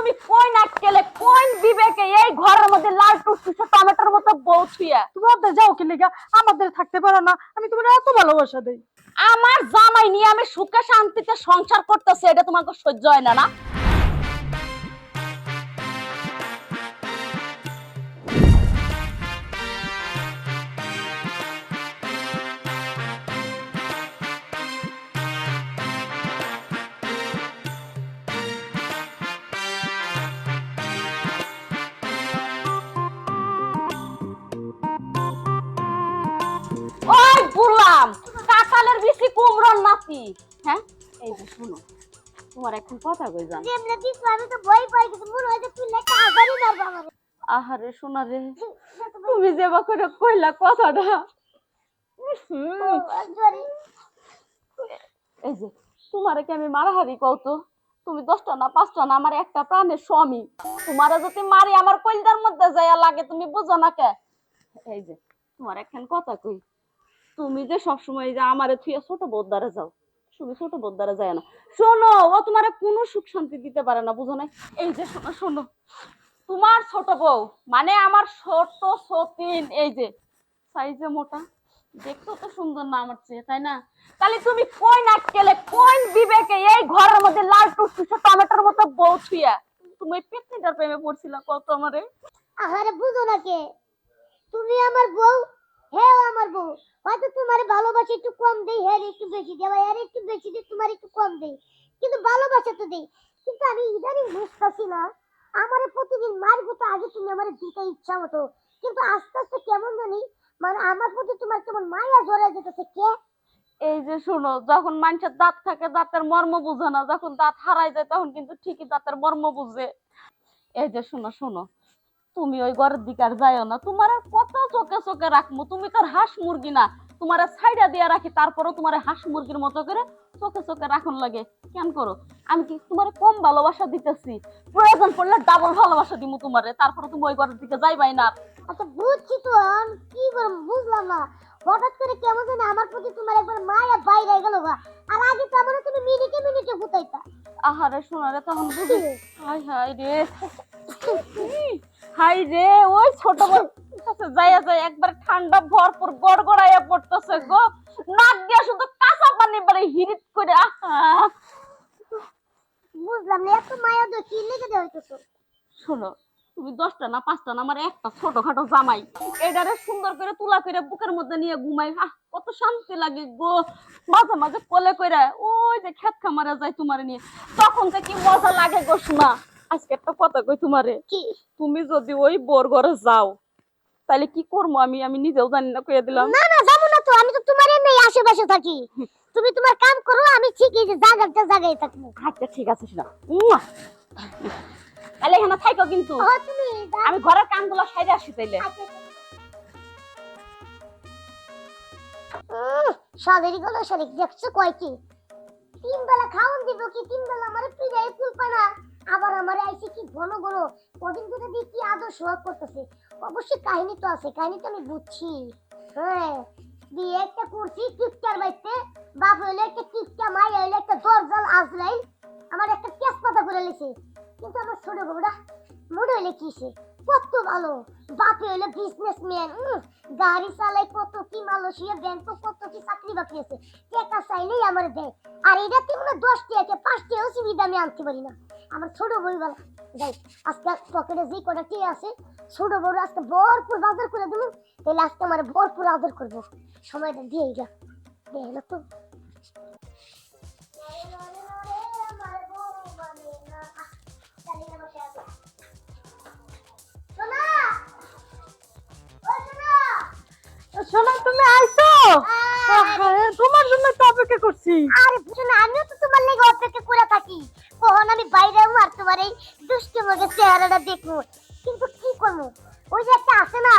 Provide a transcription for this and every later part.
তুমি কই নাটকেলে কোন বিবেকে এই ঘরের মধ্যে লাল টুকটুকে টমেটোর মতো বউ থুইয়া। তুমি ওদের যাও কি লেগা? আমাদের থাকতে পারো না। আমি তোমার এত ভালোবাসা দেই। আমার জামাই নিয়ে আমি সুখে শান্তিতে সংসার করতেছি এটা তোমাকে সহ্য হয় না না? কুমড়োর হ্যাঁ? এই যে শুনো তোমার এখন কথা কই জান? যেমনে দিস আমি তো ভয় পাই গেছি মনে হয় যে তুই লেখা আগারই মারবা আমারে আহারে শোনা রে তুমি যে বা করে কইলা কথাটা। এই যে তোমারে কি আমি মারাহারি কও তো? তুমি দশটা না পাঁচটা না আমার একটা প্রাণের স্বামী। তোমারে যদি মারি আমার কইলদার মধ্যে যাইয়া লাগে তুমি বুঝো না কে? এই যে তোমার একখান কথা কই। তুমি যে সবসময় যে আমারে থুয়ে ছোট বোদ্দারে যাও তুমি ছোট বোদ্দারে যায় না। শোনো, ও তোমারে কোনো সুখ শান্তি দিতে পারে না, বুঝো না এই যে শোনো শোনো। তোমার ছোট বউ মানে আমার ছোট সতীন, এই যে সাইজে মোটা, দেখতেও তো সুন্দর না আমার চেয়ে, তাই না? তাহলে তুমি কই নাটকেলে কোন বিবেকে এই ঘরের মধ্যে লাল টুকটুসে টমেটোর মতো বউ থুইয়া তুমি পেতনিটার প্রেমে পড়ছিলা, কত আমারে? আহারে, বুঝো না কে? তুমি আমার বউ হ্যাঁ আমার বউ। হয়তো তোমার ভালোবাসা একটু কম দেই হ্যাঁ একটু বেশি একটু বেশি তোমার একটু কম দেই। কিন্তু ভালোবাসা তো দেই। কিন্তু আমি বুঝতেছি না, আমার প্রতিদিন মারবো তো আগে তুমি আমার দিতে ইচ্ছা মতো। কিন্তু আস্তে আস্তে কেমন জানি মানে আমার প্রতি তোমার কেমন মায়া জড়া যেতেছে, কে? এই যে শোনো, যখন মানুষের দাঁত থাকে, দাঁতের মর্ম বুঝে না। যখন দাঁত হারাই যায়, তখন কিন্তু ঠিকই দাঁতের মর্ম বুঝে। এই যে শোনো শোনো। তুমি ওই ঘরের দিকে আর যাইও না। তোমার আর কত চোখে চোখে রাখব? তুমি তো আর হাঁস মুরগি না। তোমার সাইডা দিয়ে রাখি তারপরেও তোমার হাঁস মুরগির মতো করে চোখে চোখে রাখুন লাগে। কেন করো? আমি কি তোমার কম ভালোবাসা দিতেছি? প্রয়োজন পড়লে ডাবল ভালোবাসা দিমু তোমারে। তারপরে তুমি ওই ঘরের দিকে যাইবাই না। আচ্ছা বুঝছি তো আমি কি করব বুঝলাম না। হঠাৎ করে কেমন জানি আমার প্রতি তোমার একবার মায়া বাইরে গেল গা। আর আগে তো আমার তুমি মিনিটে মিনিটে গুতাইতা আহারে শোনারে তখন বুঝি। হাই হাই রে। হাই রে ওই ছোট কাছে যাইয়া যায় একবার ঠান্ডা ভরপুর গড়গড়াইয়া পড়তেছে গো। নাক দিয়া শুধু কাঁচা পানি করে বুঝলাম না এত মায়া কি লেগে দেওয়া শোনো তুমি দশটা না পাঁচটা না আমার একটা ছোটখাটো জামাই এটারে সুন্দর করে তুলা করে বুকের মধ্যে নিয়ে ঘুমাই। আহ কত শান্তি লাগে গো। মাঝে মাঝে কোলে করে ওই যে খেত খামারে যায় তোমারে নিয়ে তখন যে কি মজা লাগে গো শোনা। আজকে একটা কথা কই তোমারে? কি? তুমি যদি ওই বোর ঘরে যাও তাহলে কি করব আমি? আমি নিজেও জানি না কইয়া দিলাম। না না যাব না তো আমি তো তোমার এমনি আশেপাশে থাকি। তুমি তোমার কাম করো আমি ঠিকই যে জায়গাটা জায়গায় থাকব। আচ্ছা ঠিক আছে শোনা। তাহলে এখানে থাকো কিন্তু। আমি ঘরের কামগুলো সাইডে আসি তাইলে। আচ্ছা, উম, সাদেরই গলা শারিক দেখছ কয় কি? তিন বেলা খাওয়ান দিব কি? তিন বেলা আমার পিড়াই ফুলপা না আবার আমার আইসি কি ঘন ঘন কদিন ধরে দিয়ে কি আদর সোহাগ করতেছে। অবশ্যই কাহিনী তো আছে, কাহিনী তো আমি বুঝছি। হ্যাঁ বিয়ে একটা করছি কিপটার বাইতে, বাপ হইলে একটা কিপটা মাই হইলে একটা দরজাল আজলাই আমার একটা তেজপাতা করে লেছে। কিন্তু আমার ছোট বউরা মনে হইলে কিসে কত ভালো। বাপে হইলে বিজনেসম্যান গাড়ি চালাই কত কি মালয়েশিয়া ব্যাংক কত কি চাকরি বাকরি আছে। টাকা চাইলেই আমার দেয়। আর এটা তুই মনে দশ টাকা, পাঁচ টাকা সুবিধা আমি আনতে পারি না। আমার ছোট বই বলা যাই আজকে পকেটে যে কটা টিয়ে আছে ছোট বড় আজকে ভরপুর বাজার করে দেবো তাহলে আজকে আমার ভরপুর আদর করব। সময়টা দিয়ে যা দিয়ে তো। শোনা তুমি আইছো? তোমার জন্য তো অপেক্ষা করছি। আরে শোনা আমিও তো তোমার লেগে অপেক্ষা করে থাকি। কখন আমি বাইরে আর তোমার দুষ্ট মগে চেহারাটা দেখব। কিন্তু কি করব? ওই যে একটা আছে না,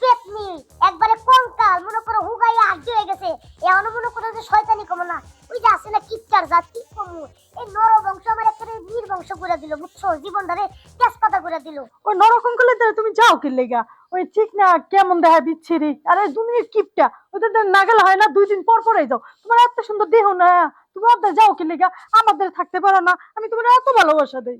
পেতনি, একবারে কঙ্কাল মনে করো হুগাই আর্য হয়ে গেছে। এমন মনে করো যে শয়তানি কমো না। ওই যে আছে না কিপটার জাত, কি কমু এই নর বংশ আমার একটা বীর বংশ করে দিল, বুঝছ? জীবন ধরে তেজপাতা করে দিল। ওই নরকম করলে তো তুমি যাও কি লেগা? ওই ঠিক না, কেমন দেখা বিচ্ছিরি আরে তুমি কিপটা। তো নাগাল হয় না, দুই দিন পর পরেই যাও। তোমার এত সুন্দর দেহ না, তুমি ওদের যাও কি লেগা? আমাদের থাকতে পারো না, আমি তোমার এত ভালোবাসা দেই।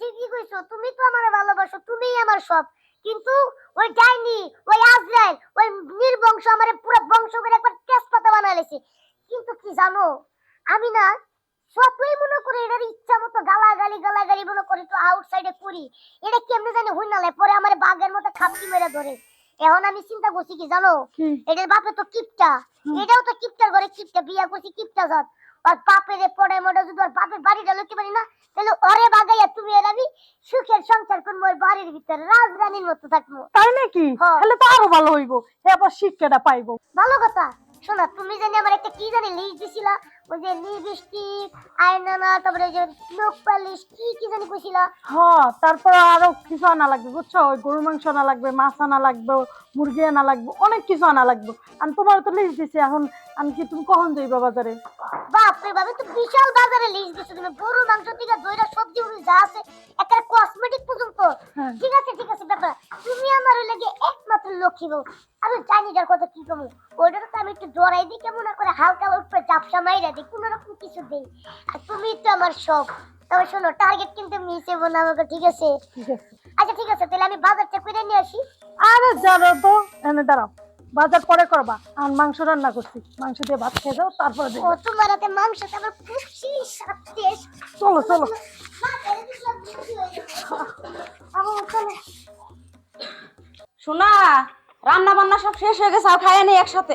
ঠিকই কইছো, তুমি তো আমার ভালোবাসো, তুমিই আমার সব। কিন্তু ওই ডাইনি, ওই আজরাইল, ওই নির্বংশ আমারে পুরো বংশ করে একবার তেজপাতা বানায় লেছে। কিন্তু কি জানো, আমি না যতই মনে করি এটার ইচ্ছা মতো গালাগালি গালাগালি মনে করি তো আউটসাইডে করি। এটা কেমনে জানি হই নালে পরে আমার বাঘের মতো খাপটি মেরে ধরে। এখন আমি চিন্তা করছি কি জানো? এটার বাপে তো কিপটা। এটাও তো কিপটার ঘরে কিপটা বিয়া করছি কিপটা জাত। আর বাপের পড়ে মোটা যদি ওর বাপের বাড়িটা লইতে পারি না তাহলে ওরে বাগাইয়া তুমি এর আমি সুখের সংসার করব ওই বাড়ির ভিতরে রাজরানীর মতো থাকব তাই নাকি। তাহলে তো আরও ভালো হইব। এবার শিক্ষাটা পাইবো। ভালো কথা। শোনা তুমি জানি আমার একটা কি জানি লিস্ট দিছিলা ওই যে লিপস্টিক আইনানা তারপরে যে নখ পালিশ কি কি জানি কইছিলা? হ্যাঁ তারপর আরও কিছু আনা লাগবে বুঝছ? ওই গরুর মাংস আনা লাগবে মাছ আনা লাগবে মুরগি আনা লাগবে অনেক কিছু আনা লাগবে। আমি তোমার তো লিস্ট দিছি এখন আমি কি তুমি কখন যাইবা বাজারে? বাপরে বাবা তো বিশাল বাজারে লিস্ট দিছো তুমি। গরু মাংস থেকে দইরা সবজি উড়ি যা আছে একটা কসমেটিক পর্যন্ত। হ্যাঁ। ঠিক আছে ঠিক আছে ব্যাপার। তুমি আমার লাগে একমাত্র লক্ষ্মী বউ। আমি জানি যার কথা কি কমু ওইটার তো আমি একটু জড়াই দিই কেমন করে হালকা উপরে চাপসা মাইরা দিই। কোনো রকম কিছু দেই আর তুমি তো আমার সব তবে শোনো টার্গেট কিন্তু মিস হব না আমাকে ঠিক আছে? আচ্ছা ঠিক আছে তাহলে আমি বাজারটা করে নিয়ে আসি। আরে জানো তো এনে দাঁড়াও বাজার পরে করবা। আর মাংস রান্না করছি। মাংস দিয়ে ভাত খেয়ে যাও তারপরে ও তোমার হাতে মাংস আমার খুশি সাত চলো চলো। যাবে। শোনা রান্না বান্না সব শেষ হয়ে গেছে আর খাইয়ে নেই একসাথে।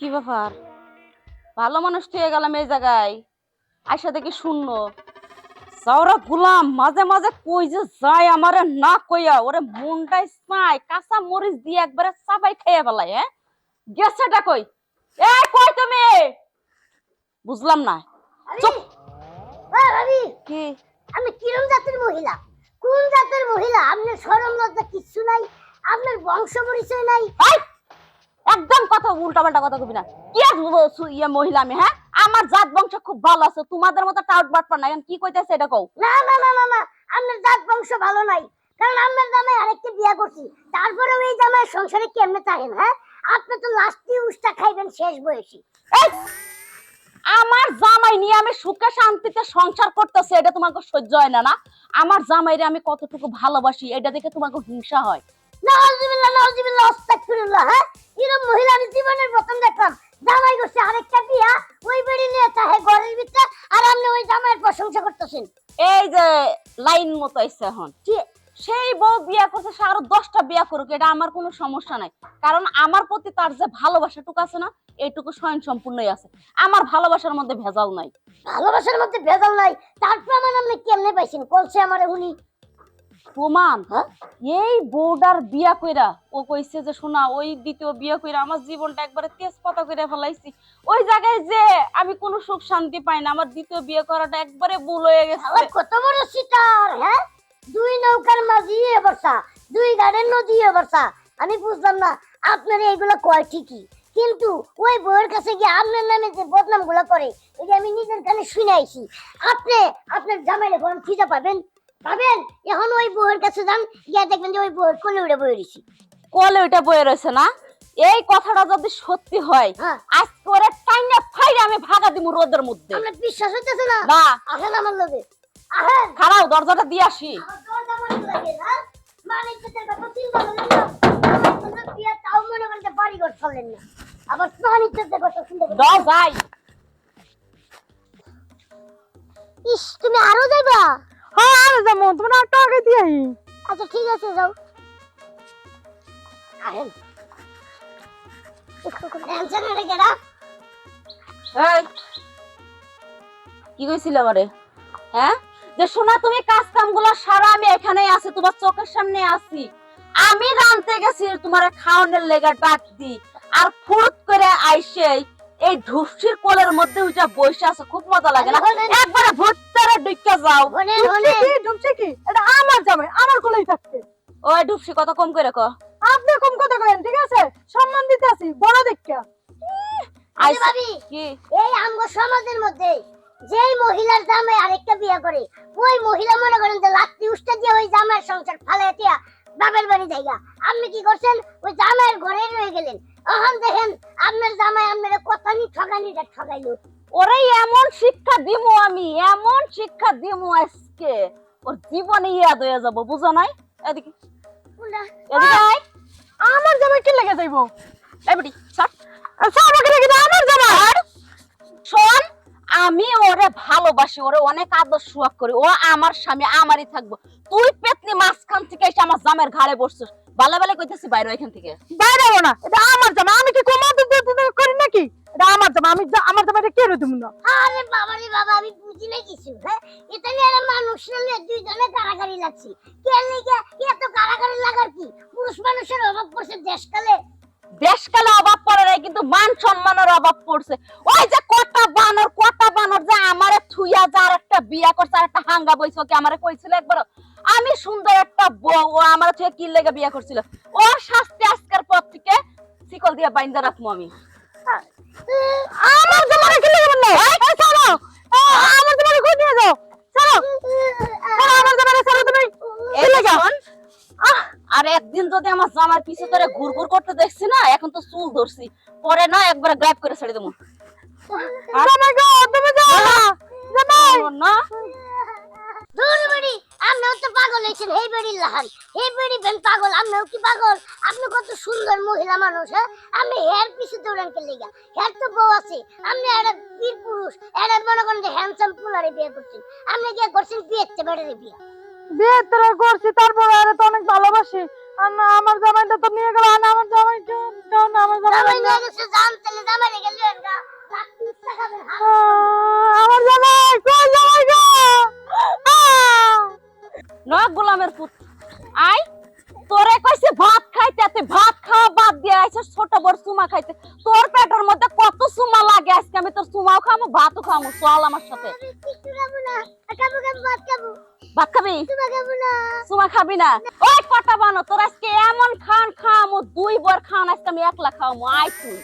কি ব্যাপার? ভালো মানুষ তুই গেলাম এই জায়গায়। আইসা দেখি শূন্য। চাওরা গুলাম মাঝে মাঝে কই যে যায় আমারে না কইয়া ওরে মনটাই চাই কাঁচা মরিচ দিয়ে একবারে চাবাই খাইয়া ফেলাই হ্যাঁ? গেছেটা কই? এ কই তুমি? বুঝলাম না। চুপ। কি? আমি কিরম জাতের মহিলা? কোন জাতের মহিলা? আপনার সরম লজ্জা কিচ্ছু নাই? আপনার বংশ পরিচয় নাই! একদম কথা উল্টা পাল্টা কথা কবি না। কি ইয়ে মহিলা আমি হ্যাঁ? আমার জাত বংশ খুব ভালো আছে তোমাদের মতো টাউট বাটপার না কি কইতেছে এটা কও? না না না না না আপনার জাত বংশ ভালো নাই। কারণ আপনার জামাই আরেকটা বিয়া করছি। তারপরে জামাই সংসারে কেমনে থাকেন হ্যাঁ? আপনি তো লাস্টে উষ্টা খাইবেন শেষ বয়সী। আমার জামাই নিয়ে আমি সুখে শান্তিতে সংসার করতেছে এটা তোমাকে সহ্য হয় না না? আমার জামাইরে আমি কতটুকু ভালোবাসি এটা দেখে তোমাকে হিংসা হয়। নাউজুবিল্লাহ নাউজুবিল্লাহ আস্তাগফিরুল্লাহ হ্যাঁ? এরকম মহিলা আমি জীবনের প্রথম দেখলাম। জামাই করছে আরেকটা বিয়া ওই বাড়ি নিয়ে চাহে ঘরের ভিতরে আর আপনি ওই জামাইয়ের প্রশংসা করতেছেন। এই যে লাইন মতো আইছে এখন। যে- সেই বউ বিয়া করছে সে আরও দশটা বিয়া করুক এটা আমার কোনো সমস্যা নাই। কারণ আমার প্রতি তার যে ভালোবাসাটুকু আছে না এইটুকু স্বয়ং সম্পূর্ণই আছে। আমার ভালোবাসার মধ্যে ভেজাল নাই। ভালোবাসার মধ্যে ভেজাল নাই। তার প্রমাণ আপনি কেমনে পাইছেন? কলসে আমার উনি। প্রমাণ? হ্যাঁ? এই বউডার বিয়া কইরা ও কইছে যে শোনা ওই দ্বিতীয় বিয়া কইরা আমার জীবনটা একবারে তেজপাতা কইরা ফেলাইছি। ওই জায়গায় যে আমি কোনো সুখ শান্তি পাই না আমার দ্বিতীয় বিয়ে করাটা একবারে ভুল হয়ে গেছে। আবার কত বড় সিটার হ্যাঁ? দুই নৌকার মাঝি বর্ষা দুই গাড়ির নদী বর্ষা। আমি বুঝলাম না আপনার এইগুলো কয় ঠিকই? কিন্তু ওই বউয়ের কাছে গিয়ে আপনার নামে যে বদনামগুলো করে যে আমি নিজের কানে শুনে আইছি। আপনি আপনার জামাইলে কোন খিদা পাবেন? পাবেন? এখন ওই বউয়ের কাছে যান গিয়ে দেখবেন যে ওই বউয়ের কোলে উড়ে বয়ে রয়েছি। কলে ওইটা বয়ে রয়েছে না? এই কথাটা যদি সত্যি হয় হ্যাঁ। আজকে ওরে টাইনা ফাইরে আমি ভাগা দিমু রোদের মধ্যে। আপনার বিশ্বাস হইতেছে না? না। আসেন আমার লোকে আসেন। খারাও দরজাটা দিয়ে আসি। দরজা লাগে, হ্যাঁ? মানে ইজ্জতের কথা চিন্তা করলেন না? আমার বিয়ে তাও মনে করেন যে বাড়ি ঘর চললেন না। আবার প্রাণ ইজ্জতের কথা শুনতে পেলেন। দ যাই। ইস তুমি আরও যাইবা? হ্যাঁ আরে যাব। তোমার একটা আগে দিয়ে আচ্ছা ঠিক আছে যাও। আহেন টেনশন হয়ে গেলা এই কি কইছিল আমারে? হ্যাঁ? যে শোনা তুমি কাজ কামগুলো সারা আমি এখানেই আছি তোমার চোখের সামনে আছি। আমি রানতে গেছি তোমার খাওয়ানোর লেগে ডাক দি আর ফুট করে আইসে এই ঢুসির কোলের মধ্যে উঠা বসে আছে খুব মজা লাগে না? একবারে ভুত্তারে ডুইকা যাও। হনেন কি? এটা আমার জামাই আমার কোলেই থাকছে। ওই ঢুসি কথা কম করে ক আপনি কম কথা করেন ঠিক আছে? সম্মান দিতে আছি বড় দেখা আরে ভাবি কি? এই আমগো সমাজের মধ্যে যেই মহিলার জামাই আরেকটা বিয়ে করে ওই মহিলা মনে করেন যে লাত্তি উষ্টা দিয়ে ওই জামাইয়ের সংসার ফালাই দিয়া বাপের বাড়ি জায়গা আপনি কি করছেন? ওই জামাইয়ের ঘরে রয়ে গেলেন। এখন দেখেন আপনার জামাই আপনার কথা নি ঠকানিটা ঠকাইলো ওরে এমন শিক্ষা দিমু আমি এমন শিক্ষা দিমু আজকে। ওর জীবনে ইয়াদ হয়ে যাব বুঝো নাই? এদিকে। এদিকে। আয়। আমার জামাই কি লেগে যাইবো? এই বেটি ছাড়। আমাকে লেগে যায় আমার জামাই! শোন আমি ওরে ভালোবাসি ওরে অনেক আদর সুয়াগ করি। ও আমার স্বামী আমারই থাকব। তুই পেতনি মাঝখান থেকে এসে আমার জামের ঘাড়ে বসছিস। বালা বালা কইতেছি বাইরে এখান থেকে। বাইরে না এটা আমার জামা আমি কি কমা? আমার জামা আমি আমার জামাটা কে দেবো না। আরে বাবা রে বাবা আমি বুঝি না কিছু হ্যাঁ? এটা নিয়ে একটা মানুষ নিয়ে দুইজনে কারাগারি লাগছি। কে লিগে এত কারাগারি লাগার কি? পুরুষ মানুষের অভাব পড়ছে দেশকালে। দেশকালে অভাব পড়ে নাই কিন্তু মান সম্মানের অভাব পড়ছে। ওই যে কটা বানর কটা বানর যে আমারে থুইয়া যার একটা বিয়া করছে আর একটা হাঙ্গা বইছো কি আমারে কইছিল একবার আমি সুন্দর একটা বউ ও আমার থেকে কি লেগে বিয়া করছিল? ওর শাস্তি আজকের পর থেকে শিকল দিয়ে বাইন্দা রাখব আমি। আমার জামাটা কি লেগে বলল এই এই, আমার জামাটা কই নিয়ে যাও? ছাড়ো ছাড়ো, আমার জামাটা ছাড়ো তুমি। এই যে আর একদিন যদি আমার জামার পিছে ধরে ঘুর ঘুর করতে দেখছি না এখন তো চুল ধরছি। পরে না একবার গ্রাব করে ছেড়ে দেবো। তুমি যাও না। না বাড়ি তো পাগল হয়েছেন এই বাড়ির লাহান এই বাড়ি বেন পাগল আপনিও কি পাগল? আপনি কত সুন্দর মহিলা মানুষ হ্যাঁ? আপনি হেয়ার পিছে দৌড়ান কে লেগা। হেয়ার তো বউ আছে। আপনি একটা বীর পুরুষ। একটা মনে করেন যে হ্যান্ডসাম পুলারে বিয়ে করছেন আপনি কি করছেন বিয়েতে বেড়ে বিয়ে। বিয়ে তোরা করছি তারপরে আরে তো অনেক ভালোবাসি। আমার জামাইটা তো নিয়ে গেল না আমার জামাই আমার জামাই নিয়ে গেছে জান তাহলে জামাই গা আমার জামাই কই জামাই গো! ন গোলামের পুত। আই তোরে কইছে ভাত খাইতে তুই ভাত খাওয়া বাদ দিয়ে আইছিস ছোট বড় সুমা খাইতে। তোর পেটের মধ্যে কত সুমা লাগে আজকে? আমি তোর সুমাও খামু ভাতও খামু। চল আমার সাথে। ভাত খাবি। সুমা খাবি? না। ওই কটা বানো তোর আজকে এমন খান খামু দুই বর খান আজকে আমি একলা খাওয়ামু। আই তুই।